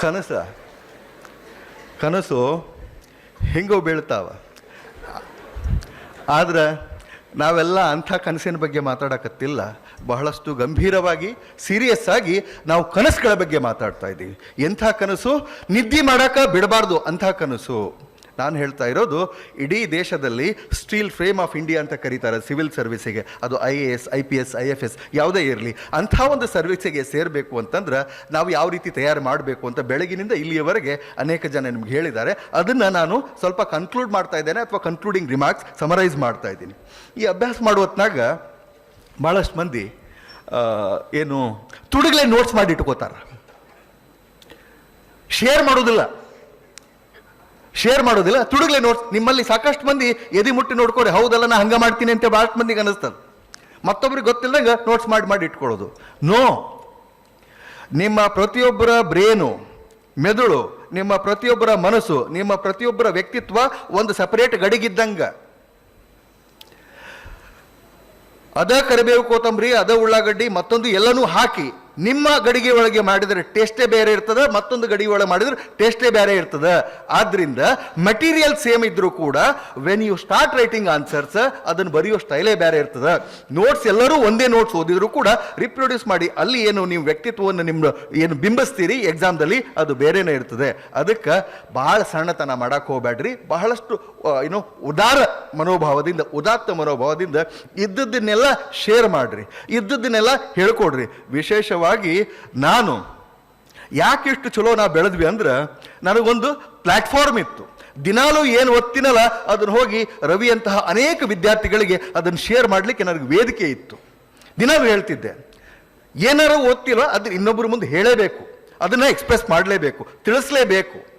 ಕನಸ. ಕನಸು ಹೆಂಗೋ ಬೀಳ್ತಾವ. ಆದ್ರೆ ನಾವೆಲ್ಲ ಅಂಥ ಕನಸಿನ ಬಗ್ಗೆ ಮಾತಾಡಕತ್ತಿಲ್ಲ. ಬಹಳಷ್ಟು ಗಂಭೀರವಾಗಿ ಸೀರಿಯಸ್ ಆಗಿ ನಾವು ಕನಸುಗಳ ಬಗ್ಗೆ ಮಾತಾಡ್ತಾ ಇದ್ದೀವಿ. ಎಂಥ ಕನಸು? ನಿದ್ದೆ ಮಾಡಕ ಬಿಡಬಾರ್ದು ಅಂಥ ಕನಸು. ನಾನು ಹೇಳ್ತಾ ಇರೋದು, ಇಡೀ ದೇಶದಲ್ಲಿ ಸ್ಟೀಲ್ ಫ್ರೇಮ್ ಆಫ್ ಇಂಡಿಯಾ ಅಂತ ಕರೀತಾರೆ ಸಿವಿಲ್ ಸರ್ವಿಸಿಗೆ ಅದು I A S, I P S, I F S, ಯಾವುದೇ ಇರಲಿ. ಅಂಥ ಒಂದು ಸರ್ವಿಸಿಗೆ ಸೇರಬೇಕು ಅಂತಂದ್ರೆ ನಾವು ಯಾವ ರೀತಿ ತಯಾರು ಮಾಡಬೇಕು ಅಂತ ಬೆಳಗಿನಿಂದ ಇಲ್ಲಿಯವರೆಗೆ ಅನೇಕ ಜನ ನಿಮ್ಗೆ ಹೇಳಿದ್ದಾರೆ. ಅದನ್ನು ನಾನು ಸ್ವಲ್ಪ ಕನ್ಕ್ಲೂಡ್ ಮಾಡ್ತಾ ಇದ್ದೇನೆ ಅಥವಾ ಕನ್ಕ್ಲೂಡಿಂಗ್ ರಿಮಾರ್ಕ್ಸ್ ಸಮರೈಸ್ ಮಾಡ್ತಾ ಇದ್ದೀನಿ. ಈ ಅಭ್ಯಾಸ ಮಾಡುವತ್ನಾಗ ಭಾಳಷ್ಟು ಮಂದಿ ಏನು ತುಡುಗಲೇ ನೋಟ್ಸ್ ಮಾಡಿ ಇಟ್ಕೋತಾರೆ. ಶೇರ್ ಮಾಡೋದಿಲ್ಲ. ಶೇರ್ ಮಾಡೋದಿಲ್ಲ, ತುಡುಗ್ಲೆ ನೋಡ್ಸ್ ನಿಮ್ಮಲ್ಲಿ ಸಾಕಷ್ಟು ಮಂದಿ ಎದಿ ಮುಟ್ಟಿ ನೋಡ್ಕೊರಿ, ಹೌದಲ್ಲ, ನಾ ಹಂಗೆ ಮಾಡ್ತೀನಿ ಅಂತ ಭಾಳಷ್ಟು ಮಂದಿಗೆ ಅನಿಸ್ತದೆ ಮತ್ತೊಬ್ರಿಗೆ ಗೊತ್ತಿಲ್ಲದಂಗೆ ನೋಟ್ಸ್ ಮಾಡಿ ಮಾಡಿ ಇಟ್ಕೊಳ್ಳೋದು. ನೋ ನಿಮ್ಮ ಪ್ರತಿಯೊಬ್ಬರ ಬ್ರೇನು ಮೆದುಳು, ನಿಮ್ಮ ಪ್ರತಿಯೊಬ್ಬರ ಮನಸ್ಸು, ನಿಮ್ಮ ಪ್ರತಿಯೊಬ್ಬರ ವ್ಯಕ್ತಿತ್ವ ಒಂದು ಸಪರೇಟ್ ಗಡಿಗಿದ್ದಂಗೆ. ಅದ ಕರಿಬೇವು ಕೋತಂಬರಿ ಅದ ಉಳ್ಳಾಗಡ್ಡಿ, ಮತ್ತೊಂದು ಎಲ್ಲನೂ ಹಾಕಿ ನಿಮ್ಮ ಗಡಿಗೆ ಒಳಗೆ ಮಾಡಿದರೆ ಟೇಸ್ಟೇ ಬೇರೆ ಇರ್ತದೆ, ಮತ್ತೊಂದು ಗಡಿಗೆ ಒಳಗೆ ಮಾಡಿದ್ರೆ ಟೇಸ್ಟೇ ಬೇರೆ ಇರ್ತದೆ. ಆದ್ದರಿಂದ ಮಟೀರಿಯಲ್ ಸೇಮ್ ಇದ್ದರೂ ಕೂಡ when you start writing answers ಅದನ್ನು ಬರೆಯೋ ಸ್ಟೈಲೇ ಬೇರೆ ಇರ್ತದೆ. ನೋಟ್ಸ್ ಎಲ್ಲರೂ ಒಂದೇ ನೋಟ್ಸ್ ಓದಿದ್ರು ಕೂಡ ರಿಪ್ರೊಡ್ಯೂಸ್ ಮಾಡಿ, ಅಲ್ಲಿ ಏನು ನೀವು ವ್ಯಕ್ತಿತ್ವವನ್ನು ನಿಮ್ಮ ಏನು ಬಿಂಬಿಸ್ತೀರಿ ಎಕ್ಸಾಮ್ದಲ್ಲಿ ಅದು ಬೇರೆನೇ ಇರ್ತದೆ. ಅದಕ್ಕೆ ಬಹಳ ಸಣ್ಣತನ ಮಾಡಕ್ಕೆ ಹೋಗ್ಬೇಡ್ರಿ. ಬಹಳಷ್ಟು ಏನು ಉದಾರ ಮನೋಭಾವದಿಂದ, ಉದಾತ್ತ ಮನೋಭಾವದಿಂದ ಇದ್ದದ್ದನ್ನೆಲ್ಲ ಶೇರ್ ಮಾಡ್ರಿ. ಇದ್ದದ್ದನ್ನೆಲ್ಲ ಹೇಳ್ಕೊಡ್ರಿ. ವಿಶೇಷವಾಗಿ ನಾನು ಯಾಕೆ ಇಷ್ಟು ಚಲೋ ನಾ ಬೆಳೆದ್ವಿ ಅಂದ್ರೆ ನನಗೊಂದು ಪ್ಲಾಟ್ಫಾರ್ಮ್ ಇತ್ತು. ದಿನಾಲೂ ಏನು ಒತ್ತಿನಲ್ಲ, ಅದನ್ನು ಹೋಗಿ ರವಿಯಂತಹ ಅನೇಕ ವಿದ್ಯಾರ್ಥಿಗಳಿಗೆ ಅದನ್ನು ಶೇರ್ ಮಾಡಲಿಕ್ಕೆ ನನಗೆ ವೇದಿಕೆ ಇತ್ತು. ದಿನಾಲೂ ಹೇಳ್ತಿದ್ದೆ. ಏನಾರು ಓದ್ತಿಲ್ಲ ಅದನ್ನ ಇನ್ನೊಬ್ಬರ ಮುಂದೆ ಹೇಳೇಬೇಕು. ಅದನ್ನು ಎಕ್ಸ್ಪ್ರೆಸ್ ಮಾಡಲೇಬೇಕು, ತಿಳಿಸ್ಲೇಬೇಕು.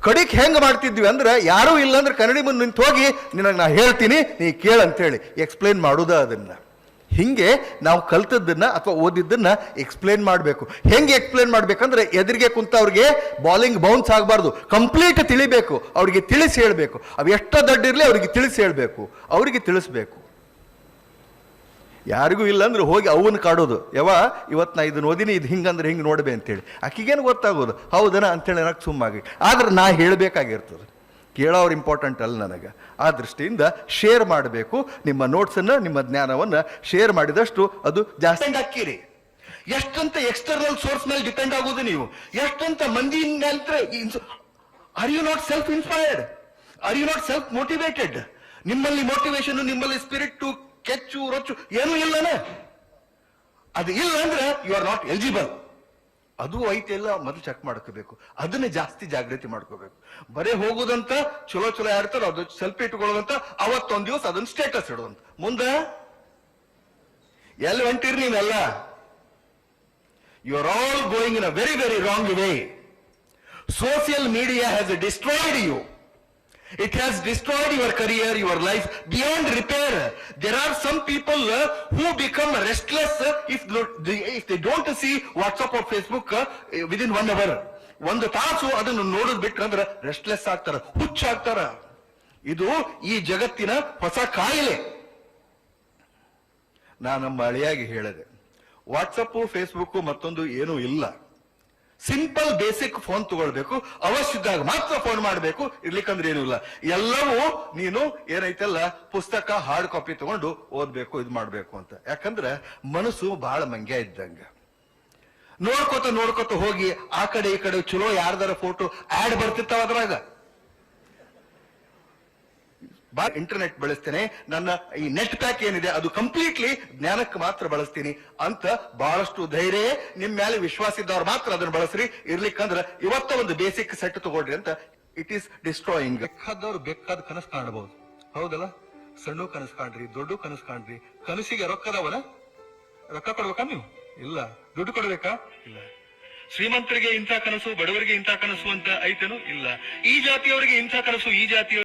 ಕಡಿಕ್ ಹೆಂಗೆ ಮಾಡ್ತಿದ್ವಿ ಅಂದ್ರೆ, ಯಾರೂ ಇಲ್ಲ ಅಂದ್ರೆ ಕನ್ನಡಿ ಮುಂದೆ ನಿಂತು ಹೋಗಿ, ನಿನಗೆ ನಾ ಹೇಳ್ತೀನಿ, ನೀ ಕೇಳಂತೇಳಿ ಎಕ್ಸ್ಪ್ಲೇನ್ ಮಾಡೋದ ಅದನ್ನು. ಹಿಂಗೆ ನಾವು ಕಲ್ತದ್ದನ್ನ ಅಥವಾ ಓದಿದ್ದನ್ನ ಎಕ್ಸ್ಪ್ಲೇನ್ ಮಾಡಬೇಕು. ಹೆಂಗೆ ಎಕ್ಸ್ಪ್ಲೇನ್ ಮಾಡ್ಬೇಕಂದ್ರೆ ಎದುರಿಗೆ ಕುಂತವ್ರಿಗೆ ಬಾಲಿಂಗ್ ಬೌನ್ಸ್ ಆಗಬಾರ್ದು. ಕಂಪ್ಲೀಟ್ ತಿಳಿಬೇಕು. ಅವ್ರಿಗೆ ತಿಳಿಸಿ ಹೇಳಬೇಕು. ಅವು ಎಷ್ಟೋ ದಡ್ಡಿರಲಿ ಅವ್ರಿಗೆ ತಿಳಿಸಿ ಹೇಳಬೇಕು. ಅವರಿಗೆ ತಿಳಿಸ್ಬೇಕು. ಯಾರಿಗೂ ಇಲ್ಲ ಅಂದ್ರೆ ಹೋಗಿ ಅವನ್ನ ಕಾಡೋದು. ಯಾವ ಇವತ್ತು ನಾ ಇದನ್ನ ಓದಿನಿ, ಇದು ಹಿಂಗಂದ್ರೆ ಹಿಂಗೆ ನೋಡ್ಬೇ ಅಂತೇಳಿ. ಆಕಿಗೇನು ಗೊತ್ತಾಗೋದು? ಹೌದನ? ಅಂತೇಳಿ ನನಗೆ ಸುಮ್ಮಾಗಿ. ಆದ್ರೆ ನಾ ಹೇಳಬೇಕಾಗಿರ್ತದೆ. ಕೇಳೋರು ಇಂಪಾರ್ಟೆಂಟ್ ಅಲ್ಲ ನನಗೆ. ಆ ದೃಷ್ಟಿಯಿಂದ ಶೇರ್ ಮಾಡಬೇಕು. ನಿಮ್ಮ ನೋಟ್ಸನ್ನು ನಿಮ್ಮ ಜ್ಞಾನವನ್ನು ಶೇರ್ ಮಾಡಿದಷ್ಟು ಅದು ಜಾಸ್ತಿ. ಹಾಕಿರಿ ಎಷ್ಟಂತ ಎಕ್ಸ್ಟರ್ನಲ್ ಸೋರ್ಸ್ ಮೇಲೆ ಡಿಪೆಂಡ್ ಆಗೋದು ನೀವು? ಎಷ್ಟಂತ ಮಂದಿ are you not self inspired are you not self motivated ನಿಮ್ಮಲ್ಲಿ ಮೋಟಿವೇಶನ್ ನಿಮ್ಮಲ್ಲಿ ಸ್ಪಿರಿಟ್ ಕೆಚ್ಚು ರೊಚ್ಚು ಏನೂ ಇಲ್ಲನೇ? ಅದು ಇಲ್ಲ ಅಂದ್ರೆ ಯು ಆರ್ ನಾಟ್ ಎಲಿಜಿಬಲ್ ಅದು ಐತೆ ಎಲ್ಲ ಮೊದಲು ಚೆಕ್ ಮಾಡ್ಕೋಬೇಕು. ಅದನ್ನ ಜಾಸ್ತಿ ಜಾಗೃತಿ ಮಾಡ್ಕೋಬೇಕು. ಬರೇ ಹೋಗುದಂತ, ಚಲೋ ಚಲೋ ಯಾರ್ತಾರ ಅದು ಸೆಲ್ಫಿ ಇಟ್ಕೊಳ್ಳೋದಂತ, ಅವತ್ತೊಂದ್ ದಿವಸ ಅದನ್ನ ಸ್ಟೇಟಸ್ ಇಡೋದಂತ ಮುಂದೆ? ಎಲ್ಲಿ ಹೊಂಟಿರಿ ನೀವೆಲ್ಲ? You are all going in a very very wrong way social media has destroyed you It has destroyed your career, your life beyond repair. There are some people uh, who become restless uh, if, they, if they don't see WhatsApp or Facebook uh, within one hour. ಒಂದು ತಾಸು ಅದನ್ನು ನೋಡೋದ್ ಬಿಟ್ರಂದ್ರೆ restless ಆಗ್ತಾರ ಹುಚ್ಚ ಆಗ್ತಾರ ಇದು ಈ ಜಗತ್ತಿನ ಹೊಸ ಕಾಯಿಲೆ ನಾನು ನಮ್ಮ ಅಳಿಯಾಗಿ ಹೇಳಿದೆ ವಾಟ್ಸಪ್ ಫೇಸ್ಬುಕ್ ಮತ್ತೊಂದು ಏನೂ ಇಲ್ಲ ಸಿಂಪಲ್ ಬೇಸಿಕ್ ಫೋನ್ ತಗೊಳ್ಬೇಕು. ಅವಶ್ಯದಾಗ ಮಾತ್ರ ಫೋನ್ ಮಾಡಬೇಕು. ಇರ್ಲಿಕ್ಕಂದ್ರೆ ಏನೂ ಇಲ್ಲ ಎಲ್ಲವೂ ನೀನು ಏನೈತಲ್ಲ, ಪುಸ್ತಕ ಹಾರ್ಡ್ ಕಾಪಿ ತಗೊಂಡು ಓದ್ಬೇಕು, ಇದು ಮಾಡ್ಬೇಕು ಅಂತ. ಯಾಕಂದ್ರೆ ಮನಸ್ಸು ಬಹಳ ಮಂಗ್ಯ ಇದ್ದಂಗ. ನೋಡ್ಕೊತ ನೋಡ್ಕೊತ ಹೋಗಿ ಆ ಕಡೆ ಈ ಕಡೆ ಚಲೋ ಯಾರ್ದಾರ ಫೋಟೋ ಆಡ್ ಬರ್ತಿರ್ತಾವ ಅದ್ರಾಗ. ಬಾ ಇಂಟರ್ನೆಟ್ ಬಳಸ್ತೇನೆ. ನನ್ನ ಈ ನೆಟ್ ಪ್ಯಾಕ್ ಏನಿದೆ, ಅದು ಕಂಪ್ಲೀಟ್ಲಿ ಜ್ಞಾನಕ್ಕೆ ಮಾತ್ರ ಬಳಸ್ತೀನಿ. ಅಂತ ಬಹಳಷ್ಟು ಧೈರ್ಯ, ನಿಮ್ ಮೇಲೆ ವಿಶ್ವಾಸ ಇದ್ದವ್ರು ಮಾತ್ರ ಅದನ್ನ ಬಳಸ್ರಿ. ಇರ್ಲಿಕ್ಕಂದ್ರ ಇವತ್ತ ಒಂದು ಬೇಸಿಕ್ ಸೆಟ್ ತಗೊಳ್ರಿ ಅಂತ ಇಟ್ ಈಸ್ ಡಿಸ್ಟ್ರಾಯಿಂಗ್ ಬೇಕಾದವ್ರು ಬೇಕಾದ ಕನಸು ಕಾಣಬಹುದು ಹೌದಲ್ಲ? ಸಣ್ಣ ಕನಸು ಕಾಣ್ರಿ, ದೊಡ್ಡ ಕನಸು ಕಾಣ್ರಿ. ಕನಸಿಗೆ ರೊಕ್ಕದವನ ರೊಕ್ಕ ಕೊಡ್ಬೇಕಾ ನೀವು? ಇಲ್ಲ. ದುಡ್ಡು ಕೊಡ್ಬೇಕಾ? ಇಲ್ಲ. ಶ್ರೀಮಂತರಿಗೆ ಇಂಥ ಕನಸು, ಬಡವರಿಗೆ ಇಂಥ ಕನಸು ಅಂತ ಐತೇನು? ಇಲ್ಲ. ಈ ಜಾತಿಯವರಿಗೆ ಇಂಥ ಕನಸು, ಈ ಜಾತಿಯ